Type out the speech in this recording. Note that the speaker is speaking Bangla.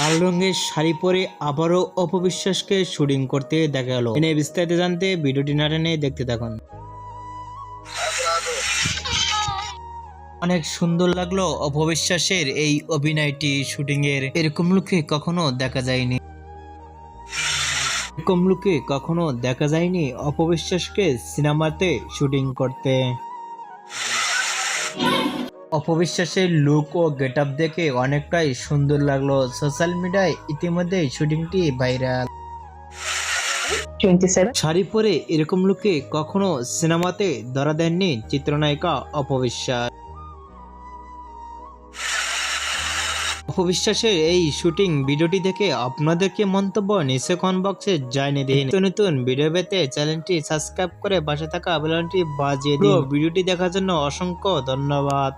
লাল রঙের শাড়ি পরে আবারও অপবিশ্বাসকে শুটিং করতে দেখা গেল। এনে বিস্তারিত জানতে ভিডিওটি না টেনে দেখতে থাকুন। অনেক সুন্দর লাগল অপবিশ্বাসের এই অভিনয়টি শুটিং এর এরকম লুকে কখনো দেখা যায়নি। এরকম লুকে কখনো দেখা যায়নি অপবিশ্বাসকে সিনেমাতে শুটিং করতে। অপবিশ্বাসের লুক ও গেট দেখে অনেকটাই সুন্দর লাগল সোশ্যাল মিডিয়ায় ইতিমধ্যে শুটিংটি ভাইরাল 27 শাড়ি পরে এরকম লুকে কখনো সিনেমাতে ধরা দেননি চিত্রনায়িকা অপবিশ্বাস। অপবিশ্বাসের এই শুটিং ভিডিওটি দেখে আপনাদেরকে মন্তব্য নিচে কমেন্ট বক্সে জানিয়ে দিন। নতুন নতুন ভিডিও পেতে চ্যানেলটি সাবস্ক্রাইব করে পাশে থাকা বেলনটি বাজিয়ে দিন। ভিডিওটি দেখার জন্য অসংখ্য ধন্যবাদ।